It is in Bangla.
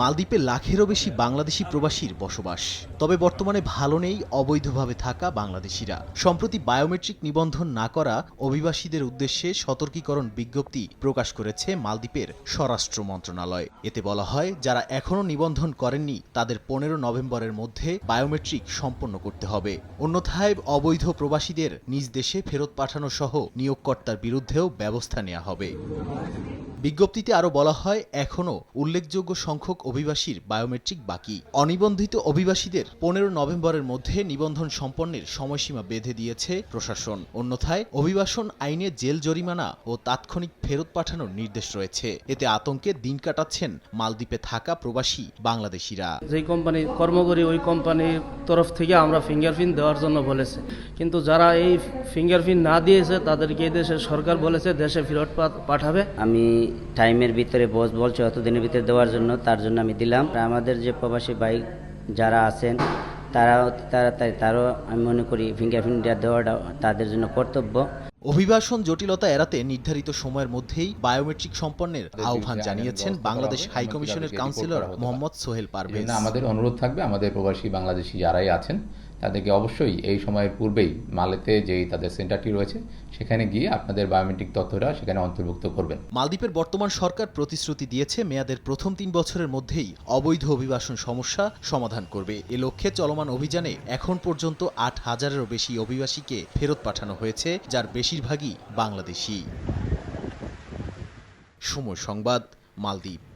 মালদ্বীপে লাখেরও বেশি বাংলাদেশি প্রবাসীর বসবাস। তবে বর্তমানে ভালো নেই অবৈধভাবে থাকা বাংলাদেশিরা। সম্প্রতি বায়োমেট্রিক নিবন্ধন না করা অভিবাসীদের উদ্দেশ্যে সতর্কীকরণ বিজ্ঞপ্তি প্রকাশ করেছে মালদ্বীপের স্বরাষ্ট্র মন্ত্রণালয়। এতে বলা হয়, যারা এখনও নিবন্ধন করেননি, তাদের পনেরো নভেম্বরের মধ্যে বায়োমেট্রিক সম্পন্ন করতে হবে। অন্যথায় অবৈধ প্রবাসীদের নিজ দেশে ফেরত পাঠানো সহ নিয়োগকর্তার বিরুদ্ধেও ব্যবস্থা নেওয়া হবে। বিজ্ঞপ্তিতে আরও বলা হয় এখনও উল্লেখযোগ্য সংখ্যক অভিবাসীর বায়োমেট্রিক বাকি। অনিবন্ধিত অভিবাসীদের পনেরো নভেম্বরের মধ্যে নিবন্ধন সম্পন্নের সময়সীমা বেঁধে দিয়েছে প্রশাসন। অন্যথায় অভিবাসন আইনে জেল জরিমানা ও তাৎক্ষণিক ফেরত পাঠানোর নির্দেশ রয়েছে। এতে আতঙ্কে দিন কাটাচ্ছেন মালদ্বীপে থাকা প্রবাসী বাংলাদেশিরা। যেই কোম্পানি কর্ম করি ওই কোম্পানির তরফ থেকে আমরা ফিঙ্গারপ্রিন্ট দেওয়ার জন্য বলেছে। কিন্তু যারা এই ফিঙ্গারপ্রিন্ট না দিয়েছে তাদেরকে এই দেশের সরকার বলেছে দেশে ফেরত পা- পাঠাবে। আমি টাইমের ভিতরে বস বলছে অত দিনের ভিতরে দেওয়ার জন্য তার জন্য আমি দিলাম। আমাদের যে প্রবাসী বাইক যারা আছেন, তারাও তাড়াতাড়ি তারও আমি মনে করি ফিঙ্গারপ্রিন্ট দেওয়াটা তাদের জন্য কর্তব্য। অভিবাসন জটিলতা এড়াতে নির্ধারিত সময়ের মধ্যেই বায়োমেট্রিক সম্পন্নের আহ্বান জানিয়েছেন বাংলাদেশ হাই কমিশনের কাউন্সিলর মোহাম্মদ সোহেল পারভেজ। আমাদের অনুরোধ থাকবে আমাদের প্রবাসী বাংলাদেশি যারাই আছেন তাদেরকে অবশ্যই এই সময়ের পূর্বেই মালেতে যেই তাদের সেন্টারটি রয়েছে সেখানে গিয়ে আপনাদের বায়োমেট্রিক তথ্যটা সেখানে অন্তর্ভুক্ত করবেন। মালদ্বীপের বর্তমান সরকার প্রতিশ্রুতি দিয়েছে মেয়াদের প্রথম তিন বছরের মধ্যেই অবৈধ অভিবাসন সমস্যা সমাধান করবে। এ লক্ষ্যে চলমান অভিযানে এখন পর্যন্ত আট হাজারেরও বেশি অভিবাসীকে ফেরত পাঠানো হয়েছে যার বেশিরভাগই বাংলাদেশি। সময় সংবাদ মালদ্বীপ।